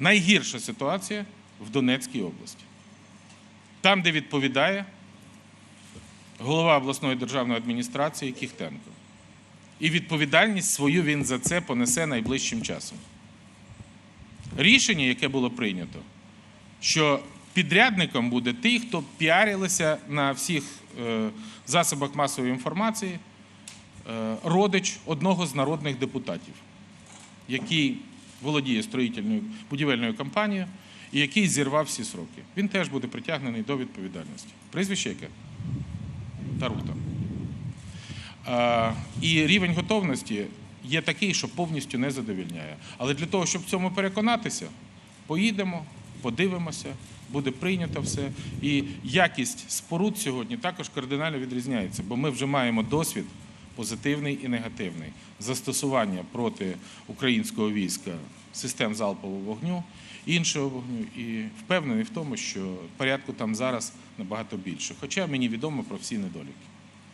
Найгірша ситуація в Донецькій області. Там, де відповідає голова обласної державної адміністрації Кіхтенко. І відповідальність свою він за це понесе найближчим часом. Рішення, яке було прийнято, що підрядником буде ті, хто піарилися на всіх е, засобах масової інформації, е, родич одного з народних депутатів, який володіє строїтельною будівельною компанією і який зірвав всі сроки. Він теж буде притягнений до відповідальності. Прізвище яке? Тарута. І рівень готовності є такий, що повністю не задовільняє. Але для того, щоб в цьому переконатися, поїдемо, подивимося, буде прийнято все. І якість споруд сьогодні також кардинально відрізняється, бо ми вже маємо досвід позитивний і негативний застосування проти українського війська систем залпового вогню, іншого вогню, і впевнений в тому, що порядку там зараз набагато більше. Хоча мені відомо про всі недоліки.